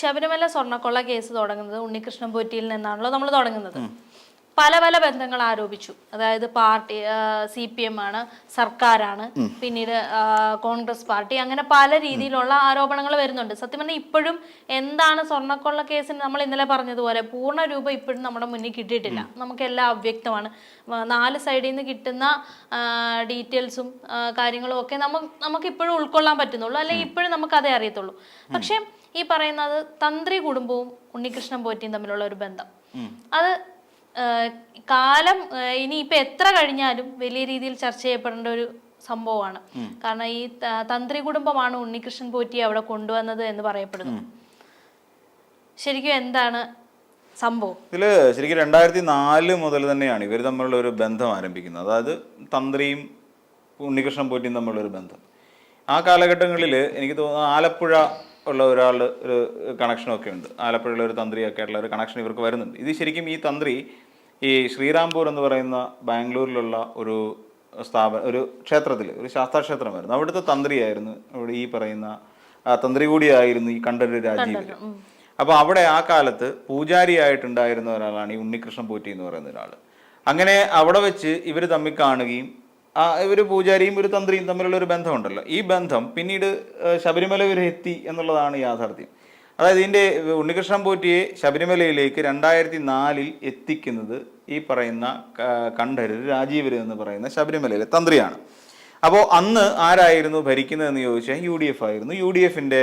Sabarimala സ്വർണക്കൊള്ള case തുടങ്ങുന്നത് ഉണ്ണികൃഷ്ണൻ പൊറ്റിയിൽ നിന്നാണല്ലോ നമ്മൾ തുടങ്ങുന്നത്. പല പല ബന്ധങ്ങൾ ആരോപിച്ചു. അതായത് പാർട്ടി സി പി എം ആണ് സർക്കാരാണ് പിന്നീട് കോൺഗ്രസ് പാർട്ടി അങ്ങനെ പല രീതിയിലുള്ള ആരോപണങ്ങൾ വരുന്നുണ്ട്. സത്യം പറഞ്ഞാൽ ഇപ്പോഴും എന്താണ് സ്വർണക്കൊള്ള കേസിന് നമ്മൾ ഇന്നലെ പറഞ്ഞതുപോലെ പൂർണ രൂപം ഇപ്പോഴും നമ്മുടെ മുന്നിൽ കിട്ടിയിട്ടില്ല. നമുക്കെല്ലാം അവ്യക്തമാണ്. നാല് സൈഡിൽ നിന്ന് കിട്ടുന്ന ഡീറ്റെയിൽസും കാര്യങ്ങളും ഒക്കെ നമുക്ക് നമുക്ക് ഇപ്പോഴും ഉൾക്കൊള്ളാൻ പറ്റുന്നുള്ളൂ. അല്ലെങ്കിൽ ഇപ്പോഴും നമുക്ക് അതേ അറിയത്തുള്ളൂ പക്ഷേ ഈ പറയുന്നത് തന്ത്രി കുടുംബവും ഉണ്ണികൃഷ്ണൻ പോറ്റിയും തമ്മിലുള്ള ഒരു ബന്ധം. അത് കാലം ഇനിയിപ്പോൾ ഇനി ഇപ്പൊ എത്ര കഴിഞ്ഞാലും വലിയ രീതിയിൽ ചർച്ച ചെയ്യപ്പെടേണ്ട ഒരു സംഭവമാണ്. കാരണം ഈ തന്ത്രി കുടുംബമാണ് ഉണ്ണികൃഷ്ണൻ പോറ്റി അവിടെ കൊണ്ടുവന്നത് എന്ന് പറയപ്പെടുന്നു. ശരിക്കും എന്താണ് സംഭവം? ഇതിൽ ശരിക്കും രണ്ടായിരത്തി നാല് മുതൽ തന്നെയാണ് ഇവർ തമ്മിലുള്ള ഒരു ബന്ധം ആരംഭിക്കുന്നത്. അതായത് തന്ത്രിയും ഉണ്ണികൃഷ്ണൻ പോറ്റിയും തമ്മിലുള്ള ഒരു ബന്ധം. ആ കാലഘട്ടങ്ങളിൽ എനിക്ക് തോന്നുന്നു ആലപ്പുഴ ഉള്ള ഒരാൾ ഒരു കണക്ഷനൊക്കെ ഉണ്ട്. ആലപ്പുഴയിലെ ഒരു തന്ത്രിയൊക്കെ ആയിട്ടുള്ള ഒരു കണക്ഷൻ ഇവർക്ക് വരുന്നുണ്ട്. ഇത് ശരിക്കും ഈ തന്ത്രി ഈ ശ്രീരാംപൂർ എന്ന് പറയുന്ന ബാംഗ്ലൂരിലുള്ള ഒരു സ്ഥാപന ഒരു ക്ഷേത്രത്തിൽ ഒരു ശാസ്താക്ഷേത്രമായിരുന്നു. അവിടുത്തെ തന്ത്രിയായിരുന്നു ഇവിടെ ഈ പറയുന്ന തന്ത്രി കൂടിയായിരുന്നു ഈ കണ്ഠര് രാജീവ്. അപ്പോൾ അവിടെ ആ കാലത്ത് പൂജാരിയായിട്ടുണ്ടായിരുന്ന ഒരാളാണ് ഈ ഉണ്ണികൃഷ്ണൻ പോറ്റി എന്ന് പറയുന്ന ഒരാൾ അങ്ങനെ അവിടെ വെച്ച് ഇവർ തമ്മിൽ കാണുകയും ആ ഒരു പൂജാരിയും ഒരു തന്ത്രിയും തമ്മിലുള്ള ഒരു ബന്ധമുണ്ടല്ലോ. ഈ ബന്ധം പിന്നീട് ശബരിമല വരെ എത്തി എന്നുള്ളതാണ് യാഥാർത്ഥ്യം. അതായത് ഇതിന്റെ ഉണ്ണികൃഷ്ണൻ പോറ്റിയെ ശബരിമലയിലേക്ക് രണ്ടായിരത്തി നാലിൽ എത്തിക്കുന്നത് ഈ പറയുന്ന കണ്ഠരര് കണ്ഠര് രാജീവര് എന്ന് പറയുന്ന ശബരിമലയിലെ തന്ത്രിയാണ്. അപ്പോൾ അന്ന് ആരായിരുന്നു ഭരിക്കുന്നതെന്ന് ചോദിച്ചാൽ യു ഡി എഫ് ആയിരുന്നു. യു ഡി എഫിന്റെ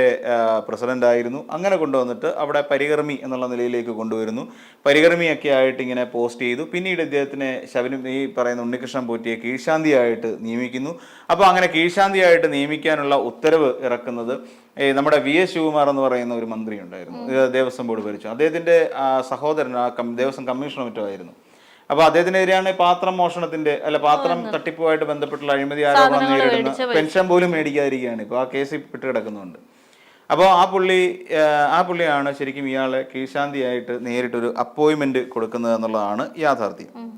പ്രസിഡന്റ് ആയിരുന്നു അങ്ങനെ കൊണ്ടുവന്നിട്ട് അവിടെ പരികർമ്മി എന്നുള്ള നിലയിലേക്ക് കൊണ്ടുവരുന്നു. പരികർമ്മിയൊക്കെ ആയിട്ട് ഇങ്ങനെ പോസ്റ്റ് ചെയ്തു. പിന്നീട് ഇദ്ദേഹത്തിനെ ശബരി ഈ പറയുന്ന ഉണ്ണികൃഷ്ണൻ പോറ്റിയെ കീഴ്ശാന്തിയായിട്ട് നിയമിക്കുന്നു. അപ്പോൾ അങ്ങനെ കീഴ്ശാന്തിയായിട്ട് നിയമിക്കാനുള്ള ഉത്തരവ് ഇറക്കുന്നത് ഈ നമ്മുടെ വി എസ് ശിവകുമാർ എന്ന് പറയുന്ന ഒരു മന്ത്രി ഉണ്ടായിരുന്നു. ദേവസ്വം ബോർഡ് ഭരിച്ചു. അദ്ദേഹത്തിന്റെ സഹോദരൻ ആ ദേവസ്വം കമ്മീഷണർ മറ്റോ ആയിരുന്നു. അപ്പൊ അദ്ദേഹത്തിനെതിരെയാണ് പാത്രം മോഷണത്തിന്റെ അല്ല പാത്രം തട്ടിപ്പുമായിട്ട് ബന്ധപ്പെട്ടുള്ള അഴിമതി ആരോപണം നേരിടുന്ന പെൻഷൻ പോലും മേടിക്കാതിരിക്കുകയാണ്. ഇപ്പൊ ആ കേസ് പെട്ട് കിടക്കുന്നുണ്ട്. അപ്പോൾ ആ പുള്ളി ആ, ആ പുള്ളിയാണ് ശരിക്കും ഇയാളെ കീഴ്ശാന്തിയായിട്ട് നേരിട്ടൊരു അപ്പോയിൻമെന്റ് കൊടുക്കുന്നത് എന്നുള്ളതാണ് യാഥാർത്ഥ്യം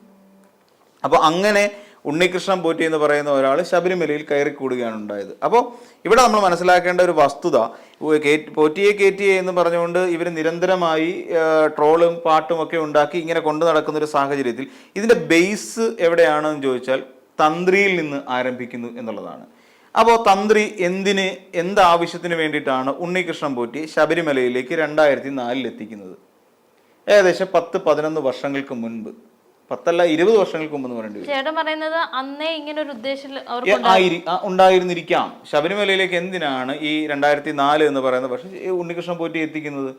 അപ്പോൾ അങ്ങനെ ഉണ്ണികൃഷ്ണൻ പോറ്റി എന്ന് പറയുന്ന ഒരാൾ ശബരിമലയിൽ കയറി കൂടുകയാണ് ഉണ്ടായത്. അപ്പോൾ ഇവിടെ നമ്മൾ മനസ്സിലാക്കേണ്ട ഒരു വസ്തുത പോറ്റിയെ കയറ്റിയെ എന്ന് പറഞ്ഞുകൊണ്ട് ഇവർ നിരന്തരമായി ട്രോളും പാട്ടും ഒക്കെ ഉണ്ടാക്കി ഇങ്ങനെ കൊണ്ടു നടക്കുന്ന ഒരു സാഹചര്യത്തിൽ ഇതിന്റെ ബേസ് എവിടെയാണെന്ന് ചോദിച്ചാൽ തന്ത്രിയിൽ നിന്ന് ആരംഭിക്കുന്നു എന്നുള്ളതാണ്. അപ്പോൾ തന്ത്രി എന്തിന് എന്ത് ആവശ്യത്തിന് വേണ്ടിയിട്ടാണ് ഉണ്ണികൃഷ്ണൻ പോറ്റി ശബരിമലയിലേക്ക് രണ്ടായിരത്തി നാലിൽ എത്തിക്കുന്നത്? ഏകദേശം പത്ത് പതിനൊന്ന് വർഷങ്ങൾക്ക് മുൻപ്. പത്തല്ല ഇരുപത് വർഷങ്ങൾക്ക് മുമ്പ് പറയേണ്ടി വരും. ചേട്ടൻ പറയുന്നത് അന്നേ ഇങ്ങനെ ഒരു ഉദ്ദേശം ഉണ്ടായിരുന്നിരിക്കാം. ശബരിമലയിലേക്ക് എന്തിനാണ് ഈ രണ്ടായിരത്തി നാല് എന്ന് പറയുന്നത്? പക്ഷേ ഉണ്ണികൃഷ്ണൻ പോറ്റി എത്തിക്കുന്നത്?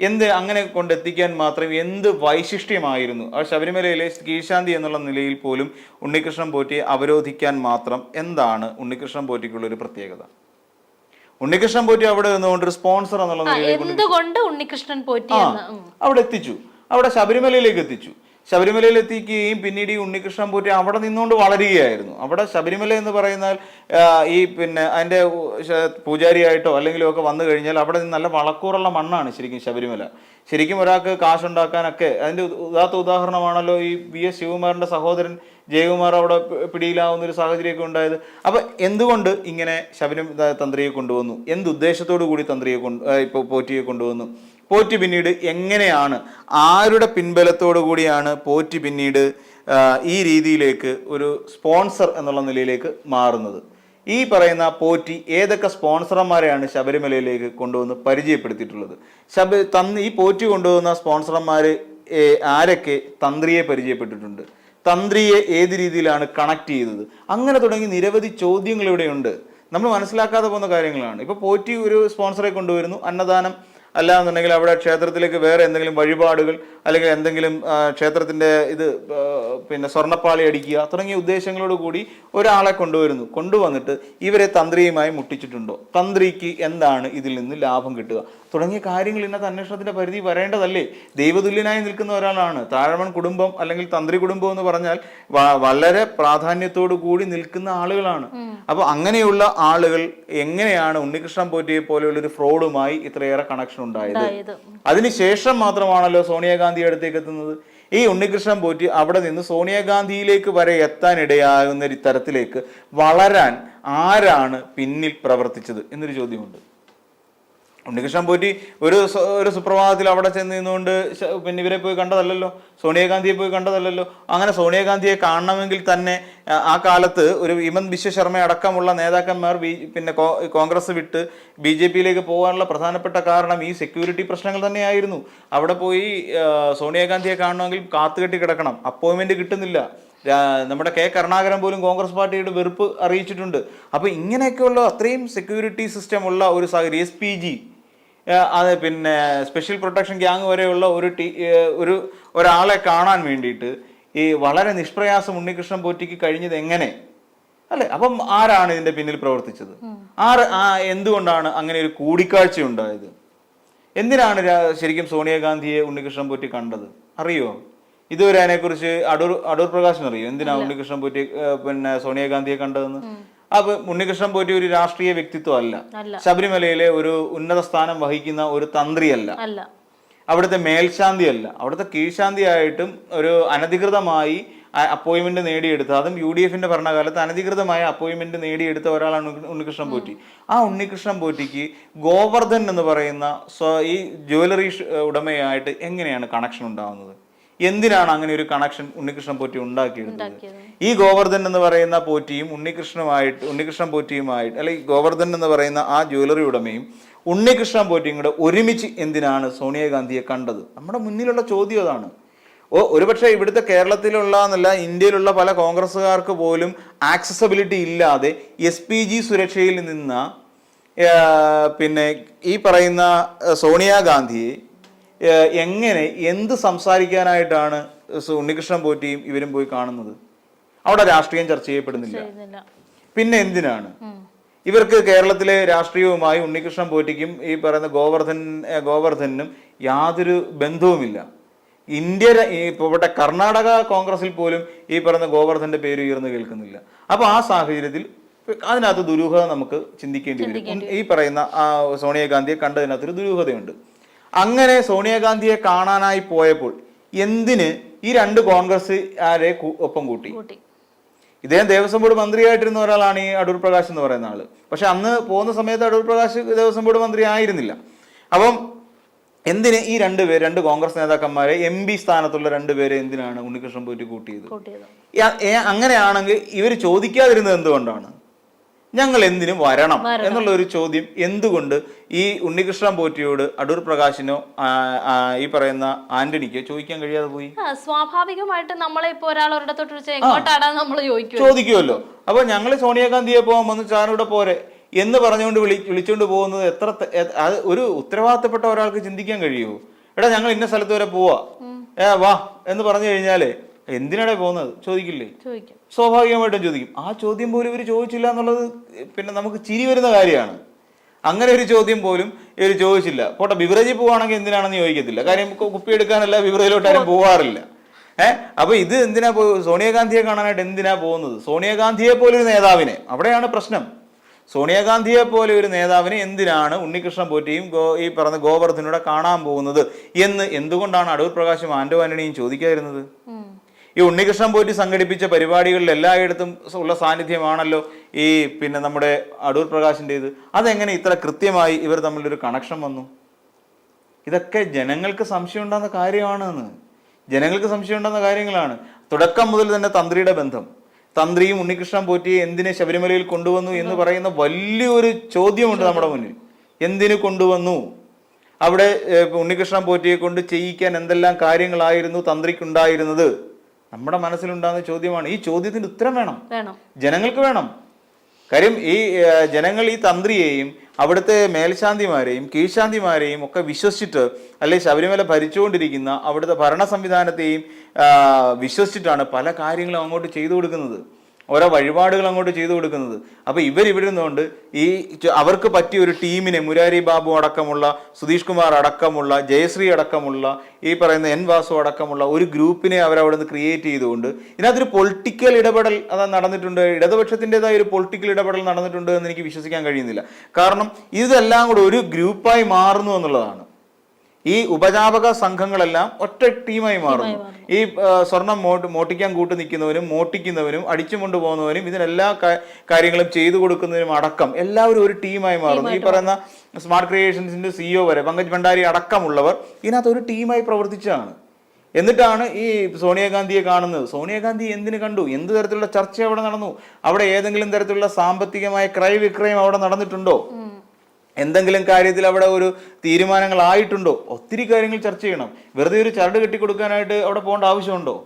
എന്ത് അങ്ങനെ കൊണ്ടെത്തിക്കാൻ മാത്രം എന്ത് വൈശിഷ്ട്യമായിരുന്നു? ആ ശബരിമലയിലെ കീഴ്ശാന്തി എന്നുള്ള നിലയിൽ പോലും ഉണ്ണികൃഷ്ണൻ പോറ്റിയെ അവരോധിക്കാൻ മാത്രം എന്താണ് ഉണ്ണികൃഷ്ണൻ പോറ്റിക്കുള്ള ഒരു പ്രത്യേകത? ഉണ്ണികൃഷ്ണൻ പോറ്റി അവിടെ നിന്നുകൊണ്ട് ഒരു സ്പോൺസർ എന്നുള്ള നിലയിൽ അവിടെ എത്തിച്ചു. അവിടെ ശബരിമലയിലേക്ക് എത്തിച്ചു. ശബരിമലയിൽ എത്തിക്കുകയും പിന്നീട് ഈ ഉണ്ണികൃഷ്ണൻ പോറ്റി അവിടെ നിന്നുകൊണ്ട് വളരുകയായിരുന്നു. അവിടെ ശബരിമല എന്ന് പറയുന്നാൽ ഈ പിന്നെ അതിന്റെ പൂജാരിയായിട്ടോ അല്ലെങ്കിലോ ഒക്കെ വന്നു കഴിഞ്ഞാൽ അവിടെ നിന്ന് നല്ല വളക്കൂറുള്ള മണ്ണാണ് ശരിക്കും ശബരിമല. ശരിക്കും ഒരാൾക്ക് കാശുണ്ടാക്കാനൊക്കെ അതിന്റെ ഉദാത്ത ഉദാഹരണമാണല്ലോ ഈ വി എസ് ശിവകുമാറിന്റെ സഹോദരൻ ജയകുമാർ അവിടെ പിടിയിലാവുന്ന ഒരു സാഹചര്യമൊക്കെ ഉണ്ടായത്. അപ്പം എന്തുകൊണ്ട് ഇങ്ങനെ ശബരിമ തന്ത്രിയെ കൊണ്ടുവന്നു? എന്ത് ഉദ്ദേശത്തോടു കൂടി തന്ത്രിയെ കൊണ്ട് ഇപ്പോൾ പോറ്റിയെ കൊണ്ടുവന്നു? പോറ്റി പിന്നീട് എങ്ങനെയാണ് ആരുടെ പിൻബലത്തോടു കൂടിയാണ് പോറ്റി പിന്നീട് ഈ രീതിയിലേക്ക് ഒരു സ്പോൺസർ എന്നുള്ള നിലയിലേക്ക് മാറുന്നത്? ഈ പറയുന്ന പോറ്റി ഏതൊക്കെ സ്പോൺസർമാരെയാണ് ശബരിമലയിലേക്ക് കൊണ്ടുവന്ന് പരിചയപ്പെടുത്തിയിട്ടുള്ളത്? ശബ തന്ന് ഈ പോറ്റി കൊണ്ടുവന്ന സ്പോൺസർമാർ ആരൊക്കെ തന്ത്രിയെ പരിചയപ്പെട്ടിട്ടുണ്ട്? തന്ത്രിയെ ഏത് രീതിയിലാണ് കണക്ട് ചെയ്തത്? അങ്ങനെ തുടങ്ങി നിരവധി ചോദ്യങ്ങൾ ഇവിടെയുണ്ട്. നമ്മൾ മനസ്സിലാക്കാതെ പോകുന്ന കാര്യങ്ങളാണ്. ഇപ്പോൾ പോറ്റി ഒരു സ്പോൺസറെ കൊണ്ടുവരുന്നു. അന്നദാനം അല്ല എന്നുണ്ടെങ്കിൽ അവിടെ ക്ഷേത്രത്തിലേക്ക് വേറെ എന്തെങ്കിലും വഴിപാടുകൾ അല്ലെങ്കിൽ എന്തെങ്കിലും ക്ഷേത്രത്തിന്റെ ഇത് പിന്നെ സ്വർണപ്പാളി അടിക്കുക തുടങ്ങിയ ഉദ്ദേശങ്ങളോട് കൂടി ഒരാളെ കൊണ്ടുവരുന്നു. കൊണ്ടുവന്നിട്ട് ഇവരെ തന്ത്രിയുമായി മുട്ടിച്ചിട്ടുണ്ടോ? തന്ത്രിക്ക് എന്താണ് ഇതിൽ നിന്ന് ലാഭം കിട്ടുക? തുടങ്ങിയ കാര്യങ്ങൾ ഇന്നത്തെ അന്വേഷണത്തിന്റെ പരിധി വരേണ്ടതല്ലേ? ദൈവതുല്യനായി നിൽക്കുന്ന ഒരാളാണ്. താഴമൺ കുടുംബം അല്ലെങ്കിൽ തന്ത്രി കുടുംബം എന്ന് പറഞ്ഞാൽ വളരെ പ്രാധാന്യത്തോടു കൂടി നിൽക്കുന്ന ആളുകളാണ്. അപ്പോൾ അങ്ങനെയുള്ള ആളുകൾ എങ്ങനെയാണ് ഉണ്ണികൃഷ്ണൻ പോറ്റിയെ പോലെയുള്ള ഒരു ഫ്രോഡുമായി ഇത്രയേറെ കണക്ഷൻ ഉണ്ടായത്. അതിനുശേഷം മാത്രമാണല്ലോ സോണിയാഗാന്ധി അടുത്തേക്ക് എത്തുന്നത് ഈ ഉണ്ണികൃഷ്ണൻ പോറ്റി അവിടെ നിന്ന് സോണിയാഗാന്ധിയിലേക്ക് വരെ എത്താനിടയാകുന്ന ഒരു തരത്തിലേക്ക് വളരാൻ ആരാണ് പിന്നിൽ പ്രവർത്തിച്ചത് എന്നൊരു ചോദ്യമുണ്ട്. ഉണ്ണികൃഷ്ണൻ പോറ്റി ഒരു ഒരു സുപ്രഭാതത്തിൽ അവിടെ ചെന്ന് നിന്നുകൊണ്ട് പിന്നെ ഇവരെ പോയി കണ്ടതല്ലല്ലോ. സോണിയാഗാന്ധിയെ പോയി കണ്ടതല്ലല്ലോ. അങ്ങനെ സോണിയാഗാന്ധിയെ കാണണമെങ്കിൽ തന്നെ ആ, കാലത്ത് ഒരു ഹിമന്ത് ബിശ്വ ശർമ്മ അടക്കമുള്ള നേതാക്കന്മാർ ബി പിന്നെ കോൺഗ്രസ് വിട്ട് ബി ജെ പിയിലേക്ക് പോകാനുള്ള പ്രധാനപ്പെട്ട കാരണം ഈ സെക്യൂരിറ്റി പ്രശ്നങ്ങൾ തന്നെയായിരുന്നു. അവിടെ പോയി സോണിയാഗാന്ധിയെ കാണണമെങ്കിൽ കാത്തുകെട്ടി കിടക്കണം. അപ്പോയിന്റ്മെന്റ് കിട്ടുന്നില്ല. നമ്മുടെ കെ കരുണാകരൻ പോലും കോൺഗ്രസ് പാർട്ടിയുടെ വെറുപ്പ് അറിയിച്ചിട്ടുണ്ട്. അപ്പോൾ ഇങ്ങനെയൊക്കെയുള്ള അത്രയും സെക്യൂരിറ്റി സിസ്റ്റം ഉള്ള ഒരു സാഹചര്യം എസ് പി ജി അത് പിന്നെ സ്പെഷ്യൽ പ്രൊട്ടക്ഷൻ ഗ്യാങ് വരെയുള്ള ഒരു ടീ ഒരു ഒരാളെ കാണാൻ വേണ്ടിയിട്ട് ഈ വളരെ നിഷ്പ്രയാസം ഉണ്ണികൃഷ്ണൻ പോറ്റിക്ക് കഴിഞ്ഞത് എങ്ങനെ? അല്ലെ? അപ്പം ആരാണ് ഇതിന്റെ പിന്നിൽ പ്രവർത്തിച്ചത്? ആര് ആ എന്തുകൊണ്ടാണ് അങ്ങനെ ഒരു കൂടിക്കാഴ്ച ഉണ്ടായത്? എന്തിനാണ് ശരിക്കും സോണിയാഗാന്ധിയെ ഉണ്ണികൃഷ്ണൻ പോറ്റി കണ്ടത്? അറിയോ? ഇതുവരെ അതിനെക്കുറിച്ച് അടൂർ അടൂർ പ്രകാശൻ അറിയോ? എന്തിനാ ഉണ്ണികൃഷ്ണൻ പോറ്റി പിന്നെ സോണിയാഗാന്ധിയെ കണ്ടതെന്ന്? അപ്പൊ ഉണ്ണികൃഷ്ണൻ പോറ്റി ഒരു രാഷ്ട്രീയ വ്യക്തിത്വം അല്ല. അല്ല ശബരിമലയിലെ ഒരു ഉന്നത സ്ഥാനം വഹിക്കുന്ന ഒരു തന്ത്രിയല്ല. അവിടുത്തെ മേൽശാന്തി അല്ല അവിടുത്തെ കീഴ്ശാന്തി ആയിട്ടും ഒരു അനധികൃതമായി അപ്പോയിന്റ്മെന്റ് നേടിയെടുത്ത അതും യു ഡി എഫിന്റെ ഭരണകാലത്ത് അനധികൃതമായ അപ്പോയിന്റ്മെന്റ് നേടിയെടുത്ത ഒരാളാണ് ഉണ്ണി- ഉണ്ണികൃഷ്ണൻ പോറ്റി. ആ ഉണ്ണികൃഷ്ണൻ പോറ്റിക്ക് ഗോവർദ്ധൻ എന്ന് പറയുന്ന ഈ ജ്വല്ലറി ഉടമയായിട്ട് എങ്ങനെയാണ് കണക്ഷൻ ഉണ്ടാവുന്നത്? എന്തിനാണ് അങ്ങനെ ഒരു കണക്ഷൻ ഉണ്ണികൃഷ്ണൻ പോറ്റി ഉണ്ടാക്കിയെടുത്തത്? ഈ ഗോവർദ്ധൻ എന്ന് പറയുന്ന പോറ്റിയും ഉണ്ണികൃഷ്ണനുമായിട്ട് ഉണ്ണികൃഷ്ണൻ പോറ്റിയുമായിട്ട് അല്ലെങ്കിൽ ഗോവർദ്ധൻ എന്ന് പറയുന്ന ആ ജ്വല്ലറി ഉടമയും ഉണ്ണികൃഷ്ണൻ പോറ്റിയും കൂടെ ഒരുമിച്ച് എന്തിനാണ് സോണിയാഗാന്ധിയെ കണ്ടത്? നമ്മുടെ മുന്നിലുള്ള ചോദ്യം അതാണ്. ഓ ഒരുപക്ഷെ ഇവിടുത്തെ കേരളത്തിലുള്ള എന്നല്ല ഇന്ത്യയിലുള്ള പല കോൺഗ്രസ്സുകാർക്ക് പോലും ആക്സസബിലിറ്റി ഇല്ലാതെ എസ് പി ജി സുരക്ഷയിൽ നിന്ന പിന്നെ ഈ പറയുന്ന സോണിയാഗാന്ധിയെ എങ്ങനെ എന്ത് സംസാരിക്കാനായിട്ടാണ് ഉണ്ണികൃഷ്ണൻ പോറ്റിയും ഇവരും പോയി കാണുന്നത്? അവിടെ രാഷ്ട്രീയം ചർച്ച ചെയ്യപ്പെടുന്നില്ല. പിന്നെ എന്തിനാണ്? ഇവർക്ക് കേരളത്തിലെ രാഷ്ട്രീയവുമായി ഉണ്ണികൃഷ്ണൻ പോറ്റിക്കും ഈ പറയുന്ന ഗോവർദ്ധൻ ഗോവർദ്ധനും യാതൊരു ബന്ധവുമില്ല. ഇന്ത്യ ഇവിടെ കർണാടക കോൺഗ്രസിൽ പോലും ഈ പറയുന്ന ഗോവർദ്ധന്റെ പേര് ഉയർന്നു കേൾക്കുന്നില്ല. അപ്പൊ ആ സാഹചര്യത്തിൽ അതിനകത്ത് ദുരൂഹത നമുക്ക് ചിന്തിക്കേണ്ടി വരും. ഈ പറയുന്ന ആ സോണിയാഗാന്ധിയെ കണ്ടതിനകത്തൊരു ദുരൂഹതയുണ്ട്. അങ്ങനെ സോണിയാഗാന്ധിയെ കാണാനായി പോയപ്പോൾ എന്തിന് ഈ രണ്ട് കോൺഗ്രസ് ആരെ ഒപ്പം കൂട്ടി? ഇദ്ദേഹം ദേവസ്വം ബോർഡ് മന്ത്രിയായിട്ടിരുന്ന ഒരാളാണ് ഈ അടൂർ പ്രകാശ് എന്ന് പറയുന്ന ആൾ. പക്ഷെ അന്ന് പോകുന്ന സമയത്ത് അടൂർ പ്രകാശ് ദേവസ്വം ബോർഡ് മന്ത്രി ആയിരുന്നില്ല അപ്പം എന്തിന് ഈ രണ്ട് പേര് രണ്ട് കോൺഗ്രസ് നേതാക്കന്മാരെ എം പി സ്ഥാനത്തുള്ള രണ്ട് പേരെ എന്തിനാണ് ഉണ്ണികൃഷ്ണൻ പോറ്റി കൂട്ടിയത്? കൂട്ടിയത്. അങ്ങനെയാണെങ്കിൽ ഇവർ ചോദിക്കാതിരുന്നത് എന്തുകൊണ്ടാണ്? ഞങ്ങൾ എന്തിനു വരണം. എന്നുള്ള ഒരു ചോദ്യം എന്തുകൊണ്ട് ഈ ഉണ്ണികൃഷ്ണൻ പോറ്റിയോട് അടൂർ പ്രകാശിനോ ഈ പറയുന്ന ആന്റണിക്കോ ചോദിക്കാൻ കഴിയാതെ പോയി? സ്വാഭാവികമായിട്ട് നമ്മളെ ഇപ്പൊ എങ്ങോട്ടാടാ നമ്മൾ ചോദിക്കും ചോദിക്കുമല്ലോ. അപ്പൊ ഞങ്ങൾ സോണിയാഗാന്ധിയെ പോകാൻ വന്ന് ചാനൂടെ പോരെ എന്ന് പറഞ്ഞുകൊണ്ട് വിളി വിളിച്ചുകൊണ്ട് പോകുന്നത് എത്ര അത് ഒരു ഉത്തരവാദിത്തപ്പെട്ട ഒരാൾക്ക് ചിന്തിക്കാൻ കഴിയുമോ എടാ ഞങ്ങൾ ഇന്ന സ്ഥലത്ത് വരെ പോവാ. ഏ വാ എന്ന് പറഞ്ഞു കഴിഞ്ഞാൽ എന്തിനാടേ പോകുന്നത് ചോദിക്കില്ലേ? ചോദിക്കും. സ്വാഭാവികമായിട്ടും ചോദിക്കും. ആ ചോദ്യം പോലും ഇവർ ചോദിച്ചില്ല എന്നുള്ളത് പിന്നെ നമുക്ക് ചിരി വരുന്ന കാര്യമാണ്. അങ്ങനെ ഒരു ചോദ്യം പോലും ഇവർ ചോദിച്ചില്ല. പോട്ടെ ബിവറേജിൽ പോവാണെങ്കിൽ എന്തിനാണെന്ന് ചോദിക്കത്തില്ല. കാര്യം കുപ്പി എടുക്കാനല്ല ബിവറേജിലോട്ട് ആരും പോവാറില്ല. ഏഹ് അപ്പൊ ഇത് എന്തിനാ പോ സോണിയാഗാന്ധിയെ കാണാനായിട്ട് എന്തിനാ പോകുന്നത്? സോണിയാഗാന്ധിയെ പോലെ ഒരു നേതാവിനെ. അവിടെയാണ് പ്രശ്നം. സോണിയാഗാന്ധിയെ പോലെ ഒരു നേതാവിനെ എന്തിനാണ് ഉണ്ണികൃഷ്ണൻ പോറ്റിയും ഗോ ഈ പറഞ്ഞ ഗോവർദ്ധനൂടെ കാണാൻ പോകുന്നത് എന്ന് എന്തുകൊണ്ടാണ് അടൂർ പ്രകാശും ആന്റോ ആന്റണിയും ചോദിക്കാതിരുന്നത്. ഈ ഉണ്ണികൃഷ്ണൻ പോറ്റി സംഘടിപ്പിച്ച പരിപാടികളിൽ എല്ലായിടത്തും ഉള്ള സാന്നിധ്യമാണല്ലോ ഈ പിന്നെ നമ്മുടെ അടൂർ പ്രകാശിന്റെത്. അതെങ്ങനെ ഇത്ര കൃത്യമായി ഇവർ തമ്മിലൊരു കണക്ഷൻ വന്നു? ഇതൊക്കെ ജനങ്ങൾക്ക് സംശയം ഉണ്ടാകുന്ന കാര്യമാണെന്ന്. ജനങ്ങൾക്ക് സംശയം ഉണ്ടാകുന്ന കാര്യങ്ങളാണ്. തുടക്കം മുതൽ തന്നെ തന്ത്രിയുടെ ബന്ധം. തന്ത്രിയും ഉണ്ണികൃഷ്ണൻ പോറ്റിയെ എന്തിനെ ശബരിമലയിൽ കൊണ്ടുവന്നു എന്ന് പറയുന്ന വലിയൊരു ചോദ്യമുണ്ട് നമ്മുടെ മുന്നിൽ. എന്തിനു കൊണ്ടുവന്നു? അവിടെ ഉണ്ണികൃഷ്ണൻ പോറ്റിയെ കൊണ്ട് ചെയ്യിക്കാൻ എന്തെല്ലാം കാര്യങ്ങളായിരുന്നു തന്ത്രിക്കുണ്ടായിരുന്നത്? നമ്മുടെ മനസ്സിലുണ്ടാകുന്ന ചോദ്യമാണ് ഈ ചോദ്യത്തിന് ഉത്തരം വേണം. ജനങ്ങൾക്ക് വേണം. കാര്യം ഈ ജനങ്ങൾ ഈ തന്ത്രിയെയും അവിടുത്തെ മേൽശാന്തിമാരെയും കീഴ്ശാന്തിമാരെയും ഒക്കെ വിശ്വസിച്ചിട്ട് അല്ലെങ്കിൽ ശബരിമല ഭരിച്ചുകൊണ്ടിരിക്കുന്ന അവിടുത്തെ ഭരണ സംവിധാനത്തെയും വിശ്വസിച്ചിട്ടാണ് പല കാര്യങ്ങളും അങ്ങോട്ട് ചെയ്തു കൊടുക്കുന്നത്. ഓരോ വഴിപാടുകൾ അങ്ങോട്ട് ചെയ്തു കൊടുക്കുന്നത്. അപ്പൊ ഇവർ ഇവിടെ നിന്നുകൊണ്ട് ഈ അവർക്ക് പറ്റിയ ഒരു ടീമിനെ മുരാരി ബാബു അടക്കമുള്ള സുധീഷ് കുമാർ അടക്കമുള്ള ജയശ്രീ അടക്കമുള്ള ഈ പറയുന്ന എൻ വാസു അടക്കമുള്ള ഒരു ഗ്രൂപ്പിനെ അവരവിടെ നിന്ന് ക്രിയേറ്റ് ചെയ്തുകൊണ്ട് ഇതിനകത്തൊരു പൊളിറ്റിക്കൽ ഇടപെടൽ അത് നടന്നിട്ടുണ്ട്. ഇടതുപക്ഷത്തിന്റെതായ ഒരു പൊളിറ്റിക്കൽ ഇടപെടൽ നടന്നിട്ടുണ്ട് എന്ന് എനിക്ക് വിശ്വസിക്കാൻ കഴിയുന്നില്ല. കാരണം ഇതെല്ലാം കൂടെ ഒരു ഗ്രൂപ്പായി മാറുന്നു എന്നുള്ളതാണ്. ഈ ഉപജാപക സംഘങ്ങളെല്ലാം ഒറ്റ ടീമായി മാറുന്നു. ഈ സ്വർണം മോട്ട് മോട്ടിക്കാൻ കൂട്ടു നിൽക്കുന്നവനും മോട്ടിക്കുന്നവനും അടിച്ചു കൊണ്ടുപോകുന്നവരും ഇതിനെല്ലാ കാര്യങ്ങളും ചെയ്തു കൊടുക്കുന്നതിനും അടക്കം എല്ലാവരും ഒരു ടീമായി മാറുന്നു. ഈ പറയുന്ന സ്മാർട്ട് ക്രിയേഷൻസിന്റെ സിഇഒ വരെ പങ്കജ് ഭണ്ഡാരി അടക്കമുള്ളവർ ഇതിനകത്ത് ഒരു ടീമായി പ്രവർത്തിച്ചാണ്. എന്നിട്ടാണ് ഈ സോണിയാഗാന്ധിയെ കാണുന്നത്. സോണിയാഗാന്ധി എന്തിനു കണ്ടു? എന്ത് തരത്തിലുള്ള ചർച്ച അവിടെ നടന്നു? അവിടെ ഏതെങ്കിലും തരത്തിലുള്ള സാമ്പത്തികമായ ക്രയവിക്രയം അവിടെ നടന്നിട്ടുണ്ടോ? എന്തെങ്കിലും കാര്യത്തിൽ അവിടെ ഒരു തീരുമാനങ്ങളായിട്ടുണ്ടോ? ഒത്തിരി കാര്യങ്ങൾ ചർച്ച ചെയ്യണം. വെറുതെ ഒരു ചരട് കെട്ടി കൊടുക്കാനായിട്ട് അവിടെ പോകേണ്ട ആവശ്യമുണ്ടോ?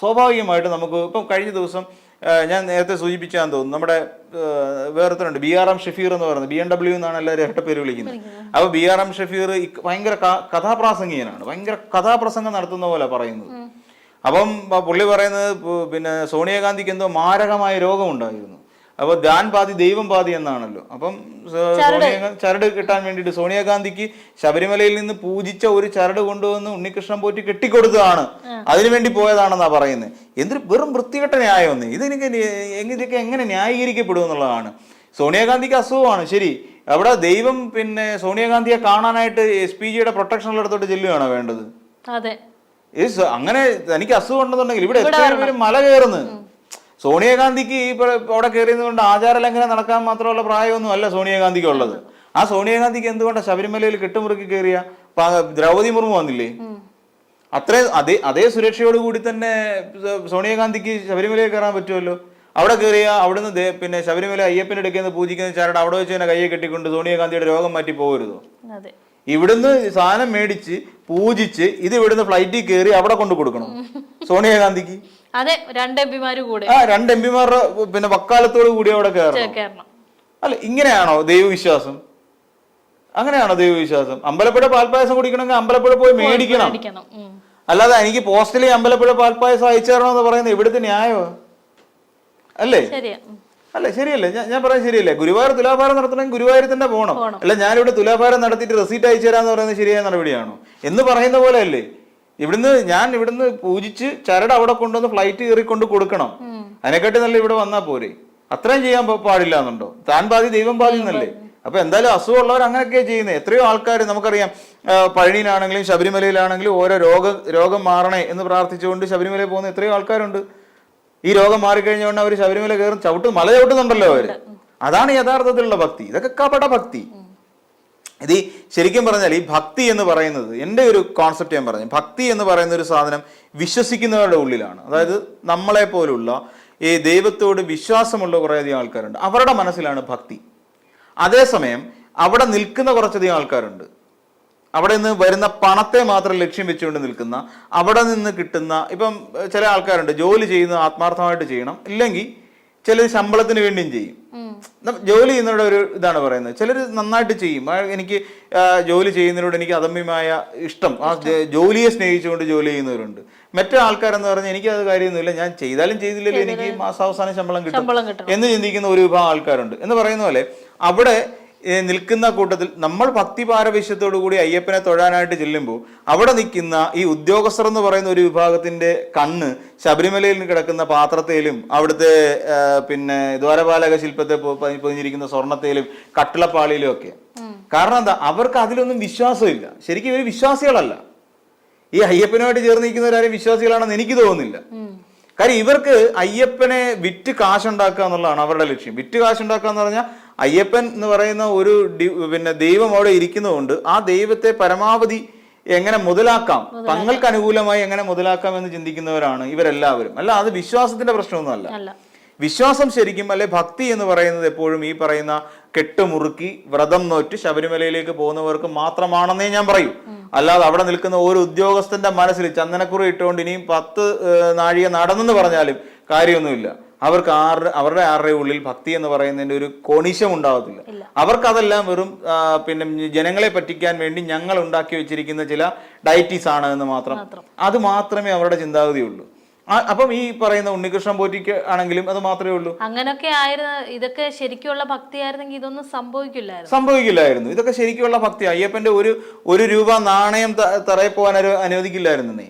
സ്വാഭാവികമായിട്ട് നമുക്ക് ഇപ്പം കഴിഞ്ഞ ദിവസം ഞാൻ നേരത്തെ സൂചിപ്പിച്ചാന്ന് തോന്നുന്നു. നമ്മുടെ വേറെത്തനുണ്ട് ബി ആർ എം ഷഫീർ എന്ന് പറയുന്നത്. ബി എം ഡബ്ല്യു എന്നാണ് എല്ലാവരും ഇരട്ട പേര് വിളിക്കുന്നത്. അപ്പോൾ ബി ആർ എം ഷഫീർ ഭയങ്കര കഥാപ്രാസംഗികനാണ്. ഭയങ്കര കഥാപ്രസംഗം നടത്തുന്ന പോലെ പറയുന്നത് അപ്പം പുള്ളി പറയുന്നത് പിന്നെ സോണിയാഗാന്ധിക്ക് എന്തോ മാരകമായ രോഗമുണ്ടായിരുന്നു. അപ്പൊ ദാൻ പാതി ദൈവം പാതി എന്നാണല്ലോ. അപ്പം ചരട്. കിട്ടാൻ വേണ്ടിയിട്ട് സോണിയാഗാന്ധിക്ക് ശബരിമലയിൽ നിന്ന് പൂജിച്ച ഒരു ചരട് കൊണ്ടുവന്ന് ഉണ്ണികൃഷ്ണൻ പോറ്റി കെട്ടിക്കൊടുത്തതാണ്. അതിനുവേണ്ടി പോയതാണെന്നാ പറയുന്നത്. എന്തൊരു വെറും വൃത്തികെട്ട ന്യായമൊന്ന് ഇതെനിക്ക് ഇതൊക്കെ എങ്ങനെ ന്യായീകരിക്കപ്പെടും എന്നുള്ളതാണ്. സോണിയാഗാന്ധിക്ക് അസുഖമാണ്. ശരി അവിടെ ദൈവം പിന്നെ സോണിയാഗാന്ധിയെ കാണാനായിട്ട് എസ് പി ജിയുടെ പ്രൊട്ടക്ഷനിലെടുത്തോട്ട് ചെല്ലുകയാണോ വേണ്ടത്? അതെ. അങ്ങനെ തനിക്ക് അസുഖം ഉണ്ടെന്നുണ്ടെങ്കിൽ ഇവിടെ എത്ര പേര് മല കയറുന്നു. സോണിയാഗാന്ധിക്ക് ഈ അവിടെ കയറിയത് കൊണ്ട് ആചാര ലംഘനം നടക്കാൻ മാത്രമുള്ള പ്രായമൊന്നും അല്ല സോണിയാഗാന്ധിക്ക് ഉള്ളത് ആ സോണിയാഗാന്ധിക്ക് എന്തുകൊണ്ടാണ് ശബരിമലയിൽ കെട്ടുമുറുക്കി കയറിയ ദ്രൗപതി മുർമു വന്നില്ലേ? അത്രേ അതേ അതേ സുരക്ഷയോട് കൂടി തന്നെ സോണിയാഗാന്ധിക്ക് ശബരിമലയിൽ കയറാൻ പറ്റുമല്ലോ. അവിടെ കയറിയ അവിടുന്ന് പിന്നെ ശബരിമല അയ്യപ്പന്റെ അടുക്കുന്ന പൂജിക്കുന്ന ചാരട് അവിടെ വെച്ച് തന്നെ കയ്യെ കെട്ടിക്കൊണ്ട് സോണിയാഗാന്ധിയുടെ രോഗം മാറ്റി പോകരുതോ? ഇവിടുന്ന് സാധനം മേടിച്ച് പൂജിച്ച് ഇത് ഇവിടുന്ന് ഫ്ലൈറ്റിൽ കയറി അവിടെ കൊണ്ടു കൊടുക്കണം സോണിയാഗാന്ധിക്ക്. അതെ രണ്ട് എം പിമാര് കൂടെ. ആ രണ്ട് എം പിമാരുടെ പിന്നെ വക്കാലത്തോട് കൂടി അവിടെ കേറണം കയറണം. അല്ല ഇങ്ങനെയാണോ ദൈവവിശ്വാസം? അങ്ങനെയാണോ ദൈവവിശ്വാസം? അമ്പലപ്പുഴ പാൽപ്പായസം കുടിക്കണമെങ്കിൽ അമ്പലപ്പുഴ പോയി മേടിക്കണം. അല്ലാതെ എനിക്ക് പോസ്റ്റലി അമ്പലപ്പുഴ പാൽപ്പായസം അയച്ചു തരണമെന്ന് പറയുന്നത് ഇവിടുത്തെ ന്യായമോ? അല്ലേ? അല്ല ശരിയല്ലേ. ഞാൻ ഞാൻ പറയാൻ ശരിയല്ലേ? ഗുരുവായൂർ തുലാഭാരം നടത്തണമെങ്കിൽ ഗുരുവായൂർ തന്നെ പോകണം. അല്ല ഞാനിവിടെ തുലാഭാരം നടത്തിയിട്ട് റെസീറ്റ് അയച്ചു തരാന്ന് പറയുന്നത് ശരിയായ നടപടിയാണോ? എന്ന് പറയുന്ന പോലെ അല്ലേ ഇവിടുന്ന് ഞാൻ ഇവിടുന്ന് പൂജിച്ച് ചരട് അവിടെ കൊണ്ടുവന്ന് ഫ്ലൈറ്റ് കയറി കൊണ്ട് കൊടുക്കണം. അതിനെക്കാട്ടി നല്ല ഇവിടെ വന്നാൽ പോരെ. അത്രയും ചെയ്യാൻ പാടില്ല എന്നുണ്ടോ? താൻ പാതി ദൈവം പാതി എന്നല്ലേ? അപ്പൊ എന്തായാലും അസുഖമുള്ളവർ അങ്ങനെയൊക്കെയാണ് ചെയ്യുന്നത് എത്രയോ ആൾക്കാർ നമുക്കറിയാം പഴനിയിലാണെങ്കിലും ശബരിമലയിലാണെങ്കിലും ഓരോ രോഗ രോഗം മാറണേ എന്ന് പ്രാർത്ഥിച്ചുകൊണ്ട് ശബരിമലയിൽ പോകുന്ന എത്രയോ ആൾക്കാരുണ്ട്. ഈ രോഗം മാറിക്കഴിഞ്ഞുകൊണ്ട് അവർ ശബരിമല കയറും ചവിട്ട് മല ചവിട്ടുന്നുണ്ടല്ലോ അവർ. അതാണ് യഥാർത്ഥത്തിലുള്ള ഭക്തി. ഇതൊക്കെ കപട ഭക്തി ഇത് ശരിക്കും പറഞ്ഞാൽ ഈ ഭക്തി എന്ന് പറയുന്നത് എന്റെ ഒരു കോൺസെപ്റ്റ് ഞാൻ പറഞ്ഞു. ഭക്തി എന്ന് പറയുന്ന ഒരു സാധനം വിശ്വസിക്കുന്നവരുടെ ഉള്ളിലാണ്. അതായത് നമ്മളെ പോലുള്ള ഈ ദൈവത്തോട് വിശ്വാസമുള്ള കുറേയധികം ആൾക്കാരുണ്ട്. അവരുടെ മനസ്സിലാണ് ഭക്തി. അതേസമയം അവിടെ നിൽക്കുന്ന കുറച്ചധികം ആൾക്കാരുണ്ട്. അവിടെ നിന്ന് വരുന്ന പണത്തെ മാത്രം ലക്ഷ്യം വെച്ചുകൊണ്ട് നിൽക്കുന്ന അവിടെ നിന്ന് കിട്ടുന്ന ഇപ്പം ചില ആൾക്കാരുണ്ട്. ജോലി ചെയ്യുന്നത് ആത്മാർത്ഥമായിട്ട് ചെയ്യണം. ഇല്ലെങ്കിൽ ചില ശമ്പളത്തിന് വേണ്ടിയും ചെയ്യും. ജോലി ചെയ്യുന്നവരുടെ ഒരു ഇതാണ് പറയുന്നത്. ചിലർ നന്നായിട്ട് ചെയ്യും. എനിക്ക് ജോലി ചെയ്യുന്നതിനോട് എനിക്ക് അദമ്യമായ ഇഷ്ടം. ആ ജോലിയെ സ്നേഹിച്ചുകൊണ്ട് ജോലി ചെയ്യുന്നവരുണ്ട്. മറ്റു ആൾക്കാരെന്ന് പറഞ്ഞാൽ എനിക്ക് അത് കാര്യമൊന്നുമില്ല. ഞാൻ ചെയ്താലും ചെയ്തില്ലെങ്കിലും എനിക്ക് മാസാവസാനം ശമ്പളം കിട്ടും എന്ന് ചിന്തിക്കുന്ന ഒരു വിഭാഗം ആൾക്കാരുണ്ട്. എന്ന് പറയുന്ന പോലെ അവിടെ നിൽക്കുന്ന കൂട്ടത്തിൽ നമ്മൾ ഭക്തി പാരവശ്യത്തോടു കൂടി അയ്യപ്പനെ തൊഴാനായിട്ട് ചെല്ലുമ്പോൾ അവിടെ നിൽക്കുന്ന ഈ ഉദ്യോഗസ്ഥർ എന്ന് പറയുന്ന ഒരു വിഭാഗത്തിന്റെ കണ്ണ് ശബരിമലയിൽ കിടക്കുന്ന പാത്രത്തേലും അവിടുത്തെ പിന്നെ ദ്വാരപാലക ശില്പത്തെ പൊതിഞ്ഞിരിക്കുന്ന സ്വർണത്തേലും കട്ടിളപ്പാളിയിലും ഒക്കെ. കാരണം എന്താ? അവർക്ക് അതിലൊന്നും വിശ്വാസമില്ല. ശരിക്കും ഇവർ വിശ്വാസികളല്ല. ഈ അയ്യപ്പനുമായിട്ട് ചേർന്ന് നിൽക്കുന്നവരാരും വിശ്വാസികളാണെന്ന് എനിക്ക് തോന്നുന്നില്ല. കാര്യം ഇവർക്ക് അയ്യപ്പനെ വിറ്റ് കാശുണ്ടാക്കുക എന്നുള്ളതാണ് അവരുടെ ലക്ഷ്യം. വിറ്റ് കാശുണ്ടാക്കുക എന്ന് പറഞ്ഞാൽ അയ്യപ്പൻ എന്ന് പറയുന്ന ഒരു പിന്നെ ദൈവം അവിടെ ഇരിക്കുന്നതുകൊണ്ട് ആ ദൈവത്തെ പരമാവധി എങ്ങനെ മുതലാക്കാം? തങ്ങൾക്ക് അനുകൂലമായി എങ്ങനെ മുതലാക്കാം എന്ന് ചിന്തിക്കുന്നവരാണ് ഇവരെല്ലാവരും. അല്ല അത് വിശ്വാസത്തിന്റെ പ്രശ്നമൊന്നുമല്ല. വിശ്വാസം ശരിക്കും അല്ലെ ഭക്തി എന്ന് പറയുന്നത് എപ്പോഴും ഈ പറയുന്ന കെട്ടുമുറുക്കി വ്രതം നോറ്റ് ശബരിമലയിലേക്ക് പോകുന്നവർക്ക് മാത്രമാണെന്നേ ഞാൻ പറയൂ. അല്ലാതെ അവിടെ നിൽക്കുന്ന ഒരു ഉദ്യോഗസ്ഥന്റെ മനസ്സിൽ ചന്ദനക്കുറി ഇട്ടുകൊണ്ട് ഇനിയും പത്ത് നാഴിക നടന്നെന്ന് പറഞ്ഞാലും കാര്യമൊന്നുമില്ല. അവർക്ക് ആരുടെ അവരുടെ ആരുടെ ഉള്ളിൽ ഭക്തി എന്ന് പറയുന്നതിന്റെ ഒരു കൊണിശം ഉണ്ടാവത്തില്ല. അവർക്കതെല്ലാം വെറും പിന്നെ ജനങ്ങളെ പറ്റിക്കാൻ വേണ്ടി ഞങ്ങൾ ഉണ്ടാക്കി വെച്ചിരിക്കുന്ന ചില ഡയറ്റീസ് ആണ് എന്ന് മാത്രം. അത് മാത്രമേ അവരുടെ ചിന്താഗതിയുള്ളൂ. അപ്പം ഈ പറയുന്ന ഉണ്ണികൃഷ്ണൻ പോറ്റിക്ക് ആണെങ്കിലും അത് മാത്രമേ ഉള്ളൂ. അങ്ങനൊക്കെ ആയിരുന്നു ഇതൊക്കെ ശരിക്കുള്ള ഭക്തിയായിരുന്നെങ്കിൽ ഇതൊന്നും സംഭവിക്കില്ലായിരുന്നു. സംഭവിക്കില്ലായിരുന്നു. ഇതൊക്കെ ശരിക്കുള്ള ഭക്തി. അയ്യപ്പന്റെ ഒരു ഒരു രൂപ നാണയം തറയിൽ പോകാൻ അനു- അനുവദിക്കില്ലായിരുന്നു നീ.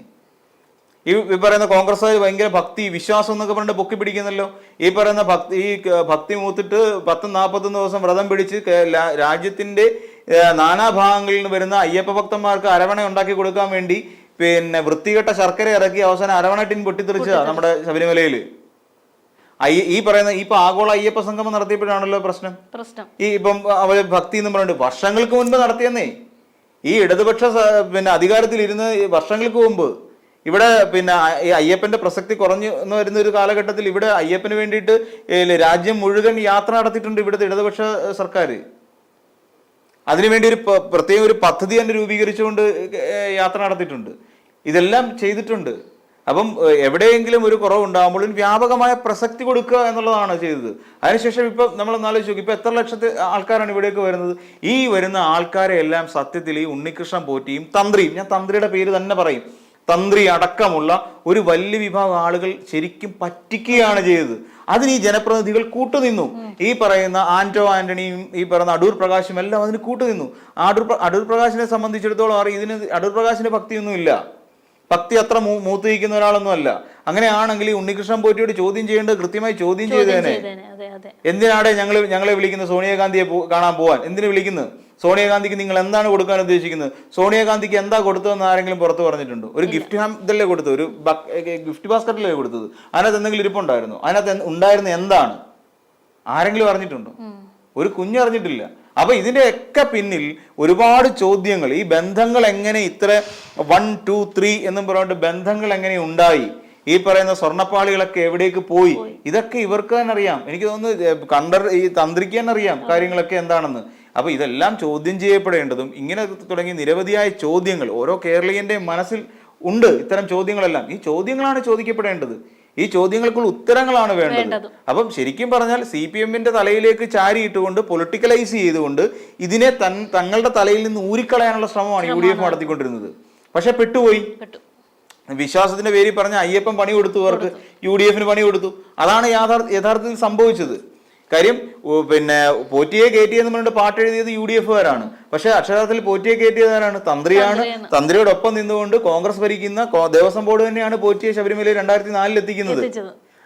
ഈ പറയുന്ന കോൺഗ്രസ്സുകാർ ഭയങ്കര ഭക്തി വിശ്വാസം എന്നൊക്കെ പറഞ്ഞിട്ട് പൊക്കി പിടിക്കുന്നല്ലോ. ഈ പറയുന്ന ഭക്തി ഈ ഭക്തി മൂത്തിട്ട് പത്തും നാൽപ്പത്തൊന്ന് ദിവസം വ്രതം പിടിച്ച് രാജ്യത്തിന്റെ നാനാഭാഗങ്ങളിൽ നിന്ന് വരുന്ന അയ്യപ്പ ഭക്തന്മാർക്ക് അരവണ ഉണ്ടാക്കി കൊടുക്കാൻ വേണ്ടി പിന്നെ വൃത്തികെട്ട ശർക്കര ഇറക്കി അവസാനം അരവണ ടിൻ പൊട്ടിത്തെറിച്ചതാ നമ്മുടെ ശബരിമലയിൽ. അയ്യ ഈ പറയുന്ന ഇപ്പൊ ആഗോള അയ്യപ്പ സംഗമം നടത്തിയപ്പോഴാണല്ലോ പ്രശ്നം. പ്രശ്നം. ഈ ഇപ്പം അവർ ഭക്തി എന്ന് പറഞ്ഞിട്ട് വർഷങ്ങൾക്ക് മുൻപ് നടത്തിയെന്നേ. ഈ ഇടതുപക്ഷ പിന്നെ അധികാരത്തിൽ ഇരുന്ന് വർഷങ്ങൾക്ക് മുമ്പ് ഇവിടെ പിന്നെ ഈ അയ്യപ്പന്റെ പ്രസക്തി കുറഞ്ഞു എന്ന് വരുന്ന ഒരു കാലഘട്ടത്തിൽ ഇവിടെ അയ്യപ്പന് വേണ്ടിയിട്ട് രാജ്യം മുഴുവൻ യാത്ര നടത്തിയിട്ടുണ്ട് ഇവിടുത്തെ ഇടതുപക്ഷ സർക്കാർ അതിനുവേണ്ടി ഒരു പ്രത്യേക ഒരു പദ്ധതി തന്നെ രൂപീകരിച്ചുകൊണ്ട് യാത്ര നടത്തിയിട്ടുണ്ട്. ഇതെല്ലാം ചെയ്തിട്ടുണ്ട്. അപ്പം എവിടെയെങ്കിലും ഒരു കുറവുണ്ടാകുമ്പോഴും വ്യാപകമായ പ്രസക്തി കൊടുക്കുക എന്നുള്ളതാണ് ചെയ്തത്. അതിനുശേഷം ഇപ്പൊ നമ്മൾ ആലോചിച്ച് നോക്കി ഇപ്പൊ എത്ര ലക്ഷത്തെ ആൾക്കാരാണ് ഇവിടേക്ക് വരുന്നത്? ഈ വരുന്ന ആൾക്കാരെ എല്ലാം സത്യത്തിൽ ഈ ഉണ്ണികൃഷ്ണൻ പോറ്റിയും തന്ത്രിയും ഞാൻ തന്ത്രിയുടെ പേര് തന്നെ പറയും തന്ത്രി അടക്കമുള്ള ഒരു വലിയ വിഭാഗം ആളുകൾ ശരിക്കും പറ്റിക്കുകയാണ് ചെയ്തത്. അതിന് ഈ ജനപ്രതിനിധികൾ കൂട്ടുനിന്നു. ഈ പറയുന്ന ആന്റോ ആന്റണിയും ഈ പറയുന്ന അടൂർ പ്രകാശും എല്ലാം അതിന് കൂട്ടുനിന്നു. അടൂർ അടൂർ പ്രകാശിനെ സംബന്ധിച്ചിടത്തോളം അറിയാം ഇതിന് അടൂർ പ്രകാശിന് ഭക്തിയൊന്നുമില്ല ഭക്തി അത്ര മൂ- മൂത്ത് നിൽക്കുന്ന ഒരാളൊന്നും അല്ല. അങ്ങനെയാണെങ്കിൽ ഈ ഉണ്ണികൃഷ്ണൻ പോറ്റിയോട് ചോദ്യം ചെയ്യേണ്ടത് കൃത്യമായി ചോദ്യം ചെയ്തേനെ. എന്തിനാടെ ഞങ്ങൾ ഞങ്ങളെ വിളിക്കുന്നത് സോണിയാഗാന്ധിയെ കാണാൻ പോവാൻ? എന്തിനു വിളിക്കുന്നത്? സോണിയാഗാന്ധിക്ക് നിങ്ങൾ എന്താണ് കൊടുക്കാൻ ഉദ്ദേശിക്കുന്നത്? സോണിയാഗാന്ധിക്ക് എന്താ കൊടുത്തതെന്ന് ആരെങ്കിലും പുറത്ത് പറഞ്ഞിട്ടുണ്ടോ? ഒരു ഗിഫ്റ്റ് ഹാം ഇതല്ലേ കൊടുത്തത് ഒരു ഗിഫ്റ്റ് ബാസ്ക്കറ്റല്ലേ കൊടുത്തത്. അതിനകത്ത് എന്തെങ്കിലും ഇരിപ്പുണ്ടായിരുന്നു? അതിനകത്ത് ഉണ്ടായിരുന്ന എന്താണ്? ആരെങ്കിലും അറിഞ്ഞിട്ടുണ്ടോ? ഒരു കുഞ്ഞറിഞ്ഞിട്ടില്ല. അപ്പൊ ഇതിന്റെ ഒക്കെ പിന്നിൽ ഒരുപാട് ചോദ്യങ്ങൾ. ഈ ബന്ധങ്ങൾ എങ്ങനെ ഇത്ര വൺ ടു ത്രീ എന്നും പറഞ്ഞിട്ട് ബന്ധങ്ങൾ എങ്ങനെ ഉണ്ടായി? ഈ പറയുന്ന സ്വർണപ്പാളികളൊക്കെ എവിടേക്ക് പോയി? ഇതൊക്കെ ഇവർക്ക് തന്നെ അറിയാം. എനിക്ക് തോന്നുന്നു കണ്ടർ ഈ തന്ത്രിക്ക് തന്നെ അറിയാം കാര്യങ്ങളൊക്കെ എന്താണെന്ന്. അപ്പൊ ഇതെല്ലാം ചോദ്യം ചെയ്യപ്പെടേണ്ടതും ഇങ്ങനെ തുടങ്ങി നിരവധിയായ ചോദ്യങ്ങൾ ഓരോ കേരളീയന്റെ മനസ്സിൽ ഉണ്ട് ഇത്തരം ചോദ്യങ്ങളെല്ലാം. ഈ ചോദ്യങ്ങളാണ് ചോദിക്കപ്പെടേണ്ടത്. ഈ ചോദ്യങ്ങൾക്കുള്ള ഉത്തരങ്ങളാണ് വേണ്ടത്. അപ്പം ശരിക്കും പറഞ്ഞാൽ സി പി എമ്മിന്റെ തലയിലേക്ക് ചാരിയിട്ടുകൊണ്ട് പൊളിറ്റിക്കലൈസ് ചെയ്തുകൊണ്ട് ഇതിനെ തൻ തങ്ങളുടെ തലയിൽ നിന്ന് ഊരിക്കളയാനുള്ള ശ്രമമാണ് യു ഡി എഫ് നടത്തിക്കൊണ്ടിരുന്നത്. പക്ഷെ പെട്ടുപോയി. വിശ്വാസത്തിന്റെ പേരിൽ പറഞ്ഞ അയ്യപ്പൻ പണി കൊടുത്തു അവർക്ക് യു ഡി എഫിന് പണി കൊടുത്തു. അതാണ് യാഥാർത്ഥ്യത്തിൽ യഥാർത്ഥത്തിൽ സംഭവിച്ചത്. കാര്യം പിന്നെ പോറ്റിയെ കയറ്റിയെന്ന് പറഞ്ഞിട്ട് പാട്ട് എഴുതിയത് യു ഡി എഫുകാരാണ്. പക്ഷെ അക്ഷരാർത്ഥത്തിൽ പോറ്റിയെ കയറ്റിയതാരാണ്? തന്ത്രിയാണ്. തന്ത്രിയോടൊപ്പം നിന്നുകൊണ്ട് കോൺഗ്രസ് ഭരിക്കുന്ന ദേവസ്വം ബോർഡ് തന്നെയാണ് പോറ്റിയെ ശബരിമലയിൽ രണ്ടായിരത്തി നാലിൽ എത്തിക്കുന്നത്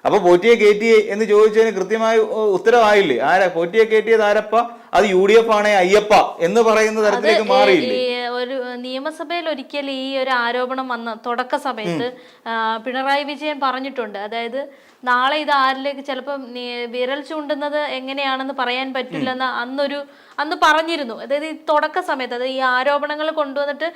അപ്പൊ പോറ്റിയെ കയറ്റിയെ എന്ന് ചോദിച്ചതിന് കൃത്യമായ ഉത്തരവായില്ലേ? ആരാ? പോറ്റിയെ കയറ്റിയത് ആരപ്പ? അത് യു ഡി എഫ് ആണേ അയ്യപ്പ എന്ന് പറയുന്ന തരത്തിലേക്ക് മാറിയില്ലേ? ഒരു നിയമസഭയിൽ ഒരിക്കൽ ഈ ഒരു ആരോപണം വന്ന തുടക്ക സമയത്ത് പിണറായി വിജയൻ പറഞ്ഞിട്ടുണ്ട്. അതായത് നാളെ ഇത് ആരിലേക്ക് ചിലപ്പം വിരൽ ചൂണ്ടുന്നത് എങ്ങനെയാണെന്ന് പറയാൻ പറ്റില്ലെന്ന് അന്നൊരു അന്ന് പറഞ്ഞിരുന്നു. അതായത് ഈ തുടക്ക സമയത്ത് അതായത് ഈ ആരോപണങ്ങൾ കൊണ്ടുവന്നിട്ട്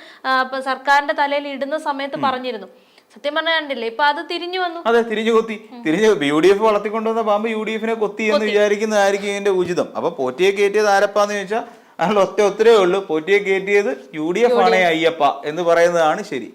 സർക്കാരിന്റെ തലയിൽ ഇടുന്ന സമയത്ത് പറഞ്ഞിരുന്നു. സത്യം പറഞ്ഞാൽ കണ്ടില്ലേ? ഇപ്പൊ അത് തിരിഞ്ഞു വന്നു. അതെ തിരിഞ്ഞു കൊത്തി. തിരിഞ്ഞു യു ഡി എഫ് വളർത്തിക്കൊണ്ടുവന്ന പാമ്പ് യു ഡി എഫിനെ കൊത്തി എന്ന് വിചാരിക്കുന്നതായിരിക്കും ഇതിന്റെ ഉചിതം. അപ്പൊ പോറ്റിയെ കയറ്റിയത് ആരപ്പാന്ന് ചോദിച്ചാൽ അതിനുള്ള ഒറ്റ ഒത്തരേ ഉള്ളൂ. പോറ്റിയെ കയറ്റിയത് യു ഡി എഫ് ആണേ അയ്യപ്പ എന്ന് പറയുന്നതാണ് ശരി.